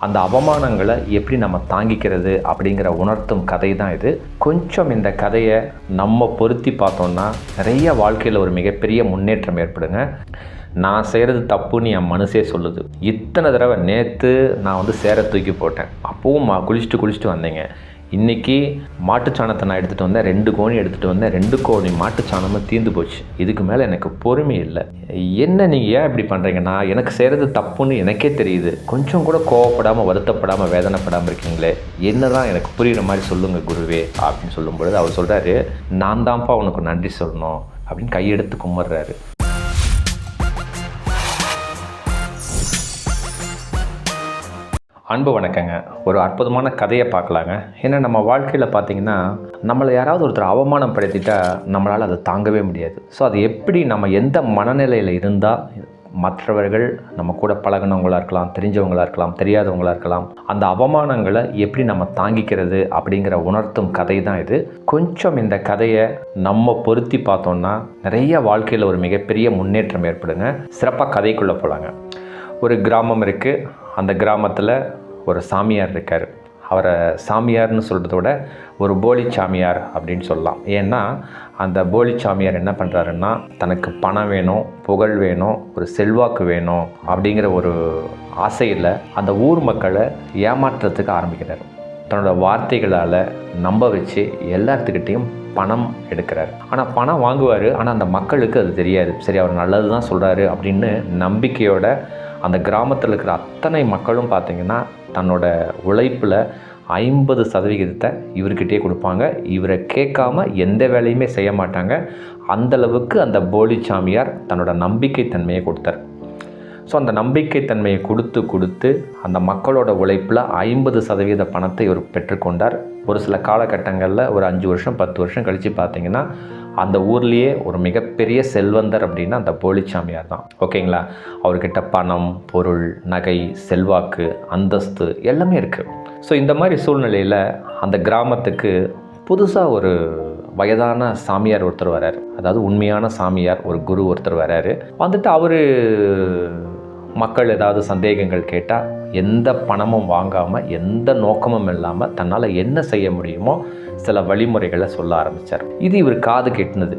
அந்த அவமானங்களை எப்படி நம்ம தாங்கிக்கிறது அப்படிங்கிற உணர்த்தும் கதை தான் இது. கொஞ்சம் இந்த கதையை நம்ம பொருத்தி பார்த்தோம்னா நிறைய வாழ்க்கையில் ஒரு மிகப்பெரிய முன்னேற்றம் ஏற்படுங்க. நான் செய்கிறது தப்புன்னு என் மனசே சொல்லுது. இத்தனை தடவை நேற்று நான் வந்து சேர தூக்கி போட்டேன். அப்போவும் மா- குளிச்சுட்டு குளிச்சுட்டு வந்தேங்க. இன்றைக்கி மாட்டுச்சாணத்தை நான் எடுத்துகிட்டு வந்தேன். ரெண்டு கோணி எடுத்துகிட்டு வந்தேன். ரெண்டு கோணி மாட்டுச்சாணமும் தீர்ந்து போச்சு. இதுக்கு மேலே எனக்கு பொறுமை இல்லை. என்ன நீங்கள் ஏன் இப்படி பண்ணுறீங்கன்னா எனக்கு செய்கிறது தப்புன்னு எனக்கே தெரியுது. கொஞ்சம் கூட கோவப்படாமல் வருத்தப்படாமல் வேதனைப்படாமல் இருக்கீங்களே. என்ன தான் எனக்கு புரிகிற மாதிரி சொல்லுங்கள் குருவே அப்படின்னு சொல்லும் பொழுது அவர் சொல்கிறாரு நான் தான்ப்பா உனக்கு நன்றி சொல்லணும். அப்படின்னு கையெடுத்து கும்பிட்றாரு. அன்பு வணக்கங்க. ஒரு அற்புதமான கதையை பார்க்கலாங்க. ஏன்னா நம்ம வாழ்க்கையில் பார்த்திங்கன்னா நம்மளை யாராவது ஒருத்தர் அவமானப்படுத்திட்டா நம்மளால் அதை தாங்கவே முடியாது. ஸோ அது எப்படி நம்ம எந்த மனநிலையில் இருந்தால் மற்றவர்கள் நம்ம கூட பழகினவங்களாக இருக்கலாம் தெரிஞ்சவங்களாக இருக்கலாம் தெரியாதவங்களாக இருக்கலாம் அந்த அவமானங்களை எப்படி நம்ம தாங்கிக்கிறது அப்படிங்கிற உணர்த்தும் கதை தான் இது. கொஞ்சம் இந்த கதையை நம்ம பொருத்தி பார்த்தோம்னா நிறைய வாழ்க்கையில் ஒரு மிகப்பெரிய முன்னேற்றம் ஏற்படுங்க. சிறப்பாக கதைக்குள்ளே போகலாங்க ஒரு கிராமம் இருக்குது அந்த கிராமத்தில் ஒரு சாமியார் இருக்கார். அவரை சாமியார்னு சொல்கிறத விட ஒரு போலி சாமியார் அப்படின்னு சொல்லலாம். ஏன்னா அந்த போலி சாமியார் என்ன பண்ணுறாருன்னா தனக்கு பணம் வேணும் புகழ் வேணும் ஒரு செல்வாக்கு வேணும் அப்படிங்கிற ஒரு ஆசையில் அந்த ஊர் மக்களை ஏமாற்றுறதுக்கு ஆரம்பிக்கிறார். தன்னோட வார்த்தைகளால் நம்ப வச்சு எல்லாத்துக்கிட்டேயும் பணம் எடுக்கிறார். ஆனால் பணம் வாங்குவார் ஆனால் அந்த மக்களுக்கு அது தெரியாது. சரி அவர் நல்லது தான் சொல்கிறாரு அப்படின்னு நம்பிக்கையோட அந்த கிராமத்தில் இருக்கிற அத்தனை மக்களும் பார்த்திங்கன்னா தன்னோட உழைப்பில் ஐம்பது சதவிகிதத்தை இவர்கிட்டயே கொடுப்பாங்க. இவரை கேட்காம எந்த வேலையுமே செய்ய மாட்டாங்க. அந்தளவுக்கு அந்த போலி சாமியார் தன்னோட நம்பிக்கைத்தன்மையை கொடுத்தார். ஸோ அந்த நம்பிக்கைத்தன்மையை கொடுத்து கொடுத்து அந்த மக்களோட உழைப்பில் ஐம்பது சதவீத பணத்தை இவர் பெற்றுக்கொண்டார். ஒரு சில காலகட்டங்களில் ஒரு அஞ்சு வருஷம் பத்து வருஷம் கழித்து பார்த்திங்கன்னா அந்த ஊர்லேயே ஒரு மிகப்பெரிய செல்வந்தர் அப்படின்னா அந்த போலிச்சாமியார் தான். ஓகேங்களா? அவர்கிட்ட பணம் பொருள் நகை செல்வாக்கு அந்தஸ்து எல்லாமே இருக்குது ஸோ இந்த மாதிரி சூழ்நிலையில் அந்த கிராமத்துக்கு புதுசாக ஒரு வயதான சாமியார் ஒருத்தர் வராரு. அதாவது உண்மையான சாமியார் ஒரு குரு ஒருத்தர் வராரு. வந்துட்டு அவர் மக்கள் ஏதாவது சந்தேகங்கள் கேட்டால் எந்த பணமும் வாங்காமல் எந்த நோக்கமும் இல்லாமல் தன்னால் என்ன செய்ய முடியுமோ சில வழிமுறைகளை சொல்ல ஆரம்பித்தார் இது இவர் காது கெட்டினது.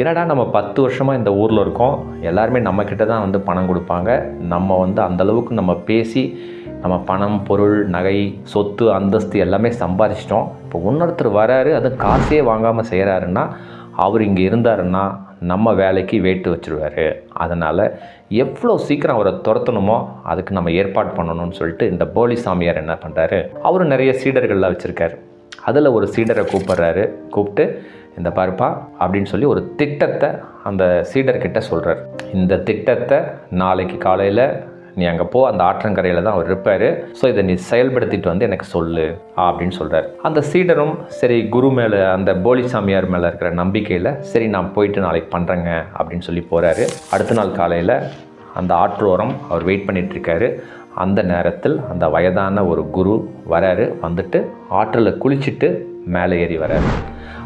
என்னடா நம்ம பத்து வருஷமாக இந்த ஊரில் இருக்கோம். எல்லாருமே நம்மக்கிட்ட தான் வந்து பணம் கொடுப்பாங்க. நம்ம வந்து அந்தளவுக்கு நம்ம பேசி நம்ம பணம் பொருள் நகை சொத்து அந்தஸ்து எல்லாமே சம்பாதிச்சிட்டோம். இப்போ இன்னொருத்தர் வராரு அது காசே வாங்காமல் செய்கிறாருன்னா அவர் இங்கே இருந்தாருன்னா நம்ம வேலைக்கு வேட்டு வச்சுருவார். அதனால் எவ்வளோ சீக்கிரம் அவரை துரத்தணுமோ அதுக்கு நம்ம ஏற்பாடு பண்ணணும்னு சொல்லிட்டு இந்த போலி சாமியார் என்ன பண்ணுறாரு அவரும் நிறைய சீடர்கள்லாம் வச்சுருக்காரு. அதில் ஒரு சீடரை கூப்பிட்றாரு. கூப்பிட்டு இந்த பருப்பா அப்படின்னு சொல்லி ஒரு திட்டத்தை அந்த சீடர்கிட்ட சொல்கிறார் இந்த திட்டத்தை நாளைக்கு காலையில் நீ அங்கே போ அந்த ஆற்றங்கரையில் தான் அவர் இருப்பார். ஸோ இதை நீ செயல்படுத்திட்டு வந்து எனக்கு சொல்லு அப்படின்னு சொல்கிறார் அந்த சீடரும் சரி குரு மேலே அந்த போலி சாமியார் மேலே இருக்கிற நம்பிக்கையில் சரி நான் போயிட்டு நாளைக்கு பண்ணுறேங்க அப்படின்னு சொல்லி போகிறாரு அடுத்த நாள் காலையில் அந்த ஆற்றோரம் அவர் வெயிட் பண்ணிகிட்ருக்காரு அந்த நேரத்தில் அந்த வயதான ஒரு குரு வராரு வந்துட்டு ஆற்றில் குளிச்சுட்டு மேலே ஏறி வராரு.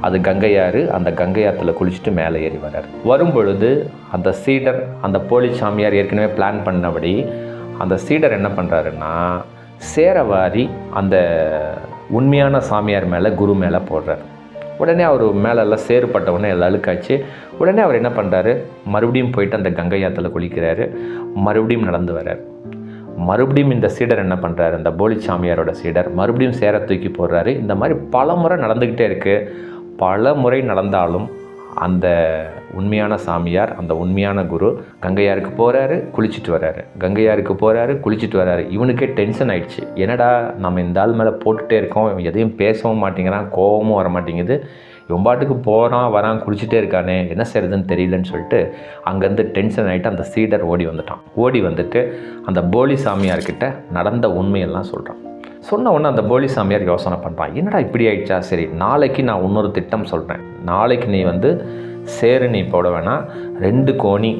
அது கங்கையாறு அந்த கங்கையாத்துல குளிச்சுட்டு மேலே ஏறி வரார். வரும் பொழுது அந்த சீடர் அந்த போலி சாமியார் ஏற்கனவே பிளான் பண்ணபடி அந்த சீடர் என்ன பண்ணுறாருன்னா சேரவாரி அந்த உண்மையான சாமியார் மேலே குரு மேலே போடுறார். உடனே அவர் மேலெல்லாம் சேறுபட்ட உடனே எல்லாம் அழுக்காச்சு. உடனே அவர் என்ன பண்ணுறாரு மறுபடியும் போயிட்டு அந்த கங்கை ஆற்றுல குளிக்கிறாரு. மறுபடியும் நடந்து வர்றார் மறுபடியும் இந்த சீடர் என்ன பண்ணுறாரு இந்த போலி சாமியாரோட சீடர் மறுபடியும் சேர தூக்கி போடுறாரு. இந்த மாதிரி பல முறை நடந்துக்கிட்டே இருக்குது பல முறை நடந்தாலும் அந்த உண்மையான சாமியார் அந்த உண்மையான குரு கங்கையாருக்கு போகிறாரு குளிச்சுட்டு வராரு கங்கையாருக்கு போகிறாரு குளிச்சுட்டு வராரு இவனுக்கே டென்ஷன் ஆயிடுச்சு. என்னடா நம்ம இந்த ஆள் மேலே போட்டுகிட்டே இருக்கோம் இவன் எதையும் பேசவும் மாட்டேங்கிறான் கோவமும் வர மாட்டேங்குது. இவன் பாட்டுக்கு போகிறான் வரான் குளிச்சுட்டே இருக்கானே என்ன செய்யறதுன்னு தெரியலன்னு சொல்லிட்டு அங்கேருந்து டென்ஷன் ஆகிட்டு அந்த சீடர் ஓடி வந்துட்டான். ஓடி வந்துட்டு அந்த போலி சாமியார்கிட்ட நடந்த உண்மையெல்லாம் சொல்கிறான் சொன்ன உடனே அந்த போலி சாமியார் யோசனை பண்ணுறான் என்னடா இப்படி ஆயிடுச்சா? சரி நாளைக்கு நான் இன்னொரு திட்டம் சொல்கிறேன் நாளைக்கு நீ வந்து சேரு நீ போட வேணாம். ரெண்டு கோணி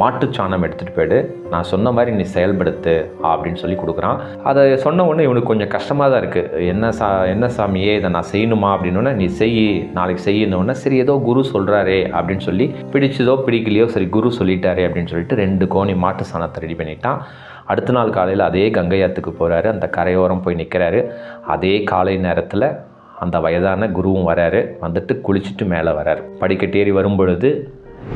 மாட்டுச்சாணம் எடுத்துகிட்டு போயிடு. நான் சொன்ன மாதிரி நீ செயல்படுத்து அப்படின்னு சொல்லி கொடுக்குறான். அதை சொன்ன உடனே இவனுக்கு கொஞ்சம் கஷ்டமாக தான் இருக்குது என்ன சா என்ன சாமியே இதை நான் செய்யணுமா அப்படின்னோடனே நீ செய் நாளைக்கு செய்யணுன்னே சரி ஏதோ குரு சொல்கிறாரே அப்படின்னு சொல்லி பிடிச்சதோ பிடிக்கலையோ சரி குரு சொல்லிட்டாரே அப்படின்னு சொல்லிட்டு ரெண்டு கோணி மாட்டு சாணத்தை ரெடி பண்ணிட்டான். அடுத்த நாள் காலையில் அதே கங்கையாத்துக்கு போகிறாரு அந்த கரையோரம் போய் நிற்கிறாரு அதே காலை நேரத்தில் அந்த வயதான குருவும் வராரு. வந்துட்டு குளிச்சுட்டு மேலே வராரு. படிக்கட்டேறி வரும்பொழுது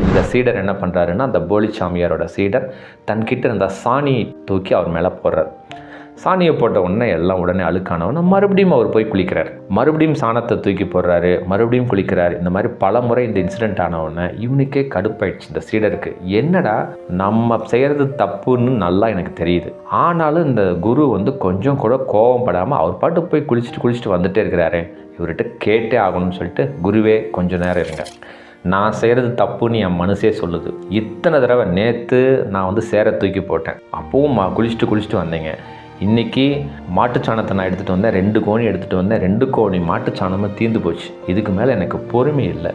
இந்த சீடர் என்ன பண்ணுறாருன்னா அந்த போலி சாமியாரோட சீடர் தன்கிட்ட இருந்த சாணி தூக்கி அவர் மேலே போடுறார். சாணியை போட்ட உடனே எல்லாம் உடனே அழுக்கானவன மறுபடியும் அவர் போய் குளிக்கிறார். மறுபடியும் சாணத்தை தூக்கி போடுறாரு மறுபடியும் குளிக்கிறார். இந்த மாதிரி பல முறை இந்த இன்சிடென்ட் ஆனவுடனே இவனுக்கே கடுப்பாயிடுச்சு இந்த சீடருக்கு. என்னடா நம்ம செய்கிறது தப்புன்னு நல்லா எனக்கு தெரியுது. ஆனாலும் இந்த குரு வந்து கொஞ்சம் கூட கோபப்படாமல் அவர் பாட்டு போய் குளிச்சுட்டு குளிச்சுட்டு வந்துட்டே இருக்கிறாரு. இவர்கிட்ட கேட்டே ஆகணும்னு சொல்லிட்டு குருவே கொஞ்சம் நேரம் இருங்க. நான் செய்கிறது தப்புன்னு என் மனசே சொல்லுது. இத்தனை தடவை நேற்று நான் வந்து சேர தூக்கி போட்டேன். அப்பவும் குளிச்சுட்டு குளிச்சுட்டு வந்தேங்க. இன்றைக்கி மாட்டுச்சாணத்தை நான் எடுத்துகிட்டு வந்தேன். ரெண்டு கோணி எடுத்துகிட்டு வந்தேன். ரெண்டு கோணி மாட்டுச்சாணமும் தீர்ந்து போச்சு. இதுக்கு மேலே எனக்கு பொறுமை இல்லை.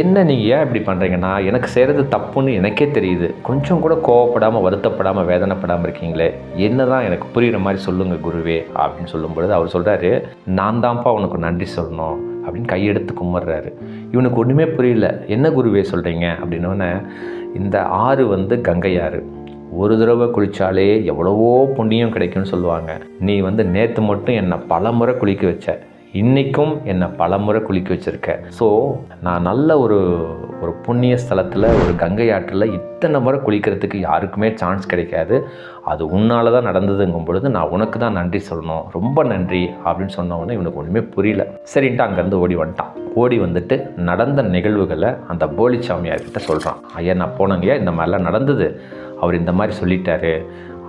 என்ன நீங்கள் ஏன் இப்படி பண்ணுறீங்கன்னா எனக்கு செய்கிறது தப்புன்னு எனக்கே தெரியுது. கொஞ்சம் கூட கோவப்படாமல் வருத்தப்படாமல் வேதனைப்படாமல் இருக்கீங்களே. என்ன தான் எனக்கு புரிகிற மாதிரி சொல்லுங்கள் குருவே அப்படின்னு சொல்லும் பொழுது அவர் சொல்கிறாரு நான் தான்ப்பா உனக்கு நன்றி சொல்லணும் அப்படின்னு கையெடுத்து கும்பிட்றாரு இவனுக்கு ஒன்றுமே புரியல. என்ன குருவே சொல்கிறீங்க அப்படின்னோடனே இந்த ஆறு வந்து கங்கை ஆறு ஒரு தடவை குளித்தாலே எவ்வளவோ புண்ணியம் கிடைக்கும்னு சொல்லுவாங்க. நீ வந்து நேற்று மட்டும் என்னை பல முறை குளிக்க வச்ச. இன்றைக்கும் என்னை பல முறை குளிக்க வச்சுருக்க. ஸோ நான் நல்ல ஒரு ஒரு புண்ணிய ஸ்தலத்தில் ஒரு கங்கை ஆற்றில் இத்தனை முறை குளிக்கிறதுக்கு யாருக்குமே சான்ஸ் கிடைக்காது. அது உன்னால தான் நடந்ததுங்கும் பொழுது நான் உனக்கு தான் நன்றி சொல்லணும். ரொம்ப நன்றி அப்படின்னு சொன்ன உடனே இவனுக்கு ஒன்றுமே புரியல. சரின்ட்டு அங்கேருந்து ஓடி வந்துட்டான். ஓடி வந்துட்டு நடந்த நிகழ்வுகளை அந்த போலி சாமியார்கிட்ட சொல்கிறான் ஐயா நான் போனங்கய்யா இந்த மாதிரிலாம் நடந்தது. அவர் இந்த மாதிரி சொல்லிட்டாரு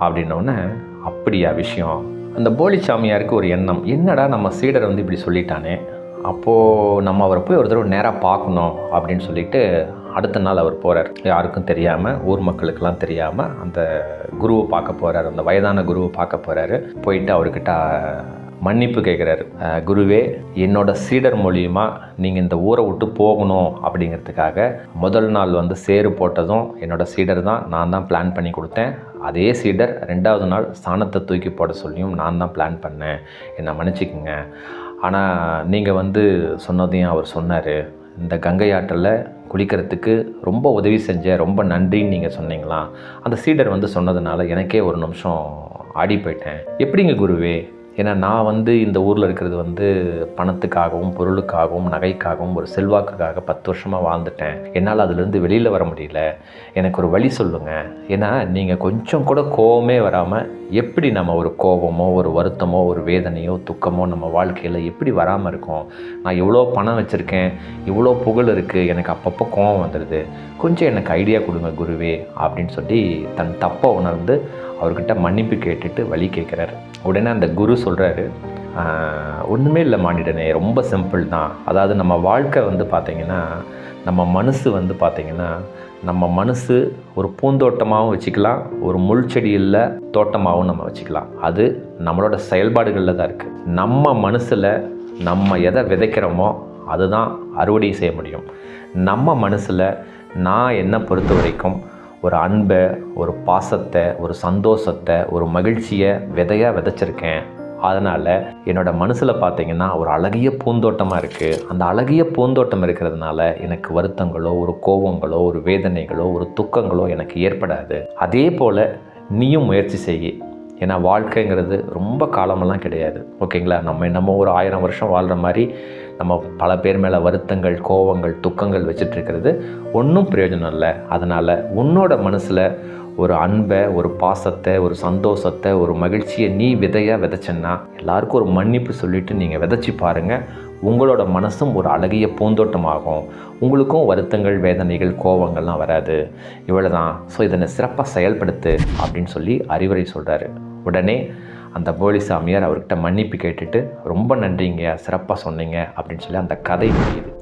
அப்படின்னோடனே அப்படியா விஷயம். அந்த போலி சாமியாருக்கு ஒரு எண்ணம். என்னடா நம்ம சீடர் வந்து இப்படி சொல்லிட்டானே? அப்போது நம்ம அவரை போய் ஒரு தடவை நேராக பார்க்கணும் அப்படின்னு சொல்லிட்டு அடுத்த நாள் அவர் போகிறார் யாருக்கும் தெரியாமல் ஊர் மக்களுக்கெல்லாம் தெரியாமல் அந்த குருவை பார்க்க போகிறார் அந்த வயதான குருவை பார்க்க போகிறாரு போயிட்டு அவர்கிட்ட மன்னிப்பு கேட்குறாரு. குருவே என்னோட சீடர் மூலியமா நீங்கள் இந்த ஊரை விட்டு போகணும் அப்படிங்கிறதுக்காக முதல் நாள் வந்து சேறு போட்டதும் என்னோட சீடர் தான் நான் தான் பிளான் பண்ணி கொடுத்தேன். அதே சீடர் ரெண்டாவது நாள் சாணத்தை தூக்கி போட சொல்லியும் நான் தான் பிளான் பண்ணேன். என்னை மன்னிச்சிக்கங்க. ஆனால் நீங்கள் வந்து சொன்னதையும் அவர் சொன்னார். இந்த கங்கை ஆற்றில் குளிக்கிறதுக்கு ரொம்ப உதவி செஞ்ச ரொம்ப நன்றின்னு நீங்கள் சொன்னீங்களா? அந்த சீடர் வந்து சொன்னதுனால எனக்கே ஒரு நிமிஷம் ஆடி போயிட்டேன். எப்படிங்க குருவே ஏன்னா நான் வந்து இந்த ஊரில் இருக்கிறது வந்து பணத்துக்காகவும் பொருளுக்காகவும் நகைக்காகவும் ஒரு செல்வாக்குக்காக பத்து வருஷமாக வாழ்ந்துட்டேன். என்னால் அதுலேருந்து வெளியில் வர முடியல. எனக்கு ஒரு வழி சொல்லுங்கள் ஏன்னா நீங்கள் கொஞ்சம் கூட கோவமே வராமல் எப்படி நம்ம ஒரு கோபமோ ஒரு வருத்தமோ ஒரு வேதனையோ துக்கமோ நம்ம வாழ்க்கையில் எப்படி வராமல் இருக்கும்? நான் இவ்வளோ பணம் வச்சுருக்கேன் இவ்வளோ புகழ் இருக்குது எனக்கு அப்பப்போ கோவம் வந்துடுது கொஞ்சம் எனக்கு ஐடியா கொடுங்க குருவே அப்படின்னு சொல்லி தன் தப்பை உணர்ந்து அவர்கிட்ட மன்னிப்பு கேட்டுட்டு வழி கேட்குறாரு. உடனே அந்த குரு சொல்கிறாரு ஒன்றுமே இல்லை மானிடனே ரொம்ப சிம்பிள் தான். அதாவது நம்ம வாழ்க்கை வந்து பார்த்திங்கன்னா நம்ம மனசு வந்து பார்த்திங்கன்னா நம்ம மனசு ஒரு பூந்தோட்டமாகவும் வச்சுக்கலாம் ஒரு முள் செடியில் தோட்டமாகவும் நம்ம வச்சுக்கலாம். அது நம்மளோட செயல்பாடுகளில் தான் இருக்குது நம்ம மனசில் நம்ம எதை விதைக்கிறோமோ அதுதான் அறுவடை செய்ய முடியும். நம்ம மனசில் நான் என்னை பொறுத்த வரைக்கும் ஒரு அன்பை ஒரு பாசத்தை ஒரு சந்தோஷத்தை ஒரு மகிழ்ச்சியை விதையாக விதைச்சிருக்கேன். அதனால் என்னோடய மனசில் பார்த்தீங்கன்னா ஒரு அழகிய பூந்தோட்டமாக இருக்குது அந்த அழகிய பூந்தோட்டம் இருக்கிறதுனால எனக்கு வருத்தங்களோ ஒரு கோபங்களோ ஒரு வேதனைகளோ ஒரு துக்கங்களோ எனக்கு ஏற்படாது. அதே போல் நீயும் முயற்சி செய்ய ஏன்னா வாழ்க்கைங்கிறது ரொம்ப காலமெல்லாம் கிடையாது. ஓகேங்களா? நம்ம என்னமோ ஒரு ஆயிரம் வருஷம் வாழ்கிற மாதிரி நம்ம பல பேர் மேலே வருத்தங்கள் கோவங்கள் துக்கங்கள் வச்சிட்ருக்கிறது ஒன்றும் பிரயோஜனம் இல்லை. அதனால் உன்னோட மனசில் ஒரு அன்பை ஒரு பாசத்தை ஒரு சந்தோஷத்தை ஒரு மகிழ்ச்சியை நீ விதையாக விதைச்சேன்னா எல்லாருக்கும் ஒரு மன்னிப்பு சொல்லிவிட்டு நீங்கள் விதைச்சி பாருங்கள் உங்களோட மனசும் ஒரு அழகிய பூந்தோட்டமாகும். உங்களுக்கும் வருத்தங்கள் வேதனைகள் கோவங்கள்லாம் வராது. இவ்வளோ தான் ஸோ இதனை சிறப்பாக செயல்படுத்து அப்படின்னு சொல்லி அறிவுரை சொல்கிறாரு உடனே அந்த போலி சாமியார் அவர்கிட்ட மன்னிப்பு கேட்டுட்டு ரொம்ப நன்றிங்க சிறப்பாக சொன்னீங்க அப்படின்னு சொல்லி அந்த கதை முடியுது.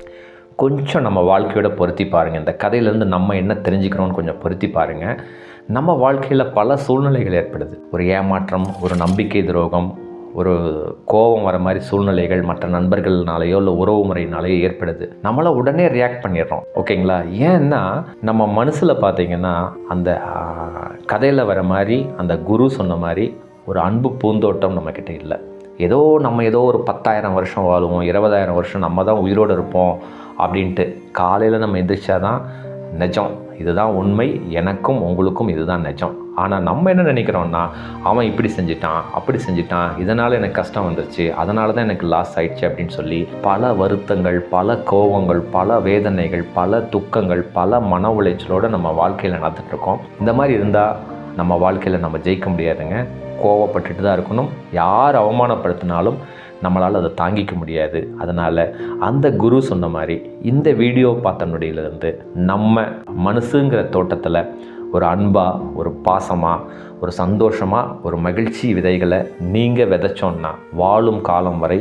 கொஞ்சம் நம்ம வாழ்க்கையோட பொருத்தி பாருங்கள் இந்த கதையிலேருந்து நம்ம என்ன தெரிஞ்சுக்கிறோம்னு கொஞ்சம் பொருத்தி பாருங்கள் நம்ம வாழ்க்கையில் பல சூழ்நிலைகள் ஏற்படுது. ஒரு ஏமாற்றம் ஒரு நம்பிக்கை துரோகம் ஒரு கோபம் வர மாதிரி சூழ்நிலைகள் மற்ற நண்பர்கள்னாலேயோ இல்லை உறவு முறையினாலேயோ ஏற்படுது. நம்மளை உடனே ரியாக்ட் பண்ணிடுறோம். ஓகேங்களா? ஏன்னா நம்ம மனசில் பார்த்தீங்கன்னா அந்த கதையில் வர மாதிரி அந்த குரு சொன்ன மாதிரி ஒரு அன்பு பூந்தோட்டம் நம்மக்கிட்ட இல்லை. ஏதோ நம்ம ஏதோ ஒரு பத்தாயிரம் வருஷம் வாழுவோம் இருபதாயிரம் வருஷம் நம்ம தான் உயிரோடு இருப்போம் அப்படின்ட்டு காலையில் நம்ம எந்திரிச்சா தான் நிஜம். இதுதான் உண்மை. எனக்கும் உங்களுக்கும் இதுதான் நிஜம். ஆனால் நம்ம என்ன நினைக்கிறோன்னா அவன் இப்படி செஞ்சிட்டான் அப்படி செஞ்சிட்டான் இதனால் எனக்கு கஷ்டம் வந்துருச்சு அதனால தான் எனக்கு லாஸ் ஆயிடுச்சு அப்படின்னு சொல்லி பல வருத்தங்கள் பல கோபங்கள் பல வேதனைகள் பல துக்கங்கள் பல மன உளைச்சலோடு நம்ம வாழ்க்கையில் நடந்துகிட்ருக்கோம் இந்த மாதிரி இருந்தால் நம்ம வாழ்க்கையில் நம்ம ஜெயிக்க முடியாதுங்க. கோவப்பட்டுட்டு தான் இருக்கணும். யார் அவமானப்படுத்தினாலும் நம்மளால் அதை தாங்கிக்க முடியாது. அதனால் அந்த குரு சொன்ன மாதிரி இந்த வீடியோ பார்த்த நொடியிலிருந்து நம்ம மனசுங்கிற தோட்டத்தில் ஒரு அன்பாக ஒரு பாசமாக ஒரு சந்தோஷமாக ஒரு மகிழ்ச்சி விதைகளை நீங்கள் விதைச்சோன்னா வாழும் காலம் வரை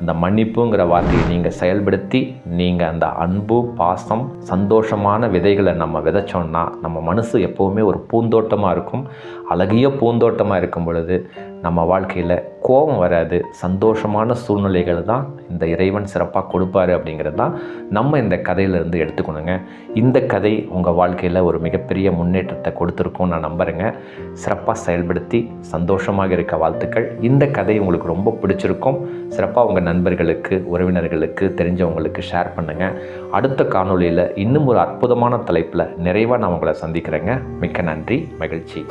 அந்த மன்னிப்புங்கிற வார்த்தையை நீங்கள் செயல்படுத்தி நீங்கள் அந்த அன்பு பாசம் சந்தோஷமான விதைகளை நம்ம விதைச்சோன்னா நம்ம மனசு எப்போவுமே ஒரு பூந்தோட்டமாக இருக்கும். அழகிய பூந்தோட்டமாக இருக்கும் பொழுது நம்ம வாழ்க்கையில் கோபம் வராது சந்தோஷமான சூழ்நிலைகள் தான் இந்த இறைவன் சிறப்பாக கொடுப்பாரு அப்படிங்கிறது தான் நம்ம இந்த கதையிலேருந்து எடுத்துக்கணுங்க. இந்த கதை உங்கள் வாழ்க்கையில் ஒரு மிகப்பெரிய முன்னேற்றத்தை கொடுத்துருக்கோம் நான் நம்புகிறேங்க சிறப்பாக செயல்படுத்தி சந்தோஷமாக இருக்க வாழ்த்துக்கள். இந்த கதை உங்களுக்கு ரொம்ப பிடிச்சிருக்கும். சிறப்பாக உங்கள் நண்பர்களுக்கு உறவினர்களுக்கு தெரிஞ்சவங்களுக்கு ஷேர் பண்ணுங்கள் அடுத்த காணொளியில் இன்னும் ஒரு அற்புதமான தலைப்பில் நிறைவாக நான் உங்களை சந்திக்கிறேங்க. மிக்க நன்றி மகிழ்ச்சி.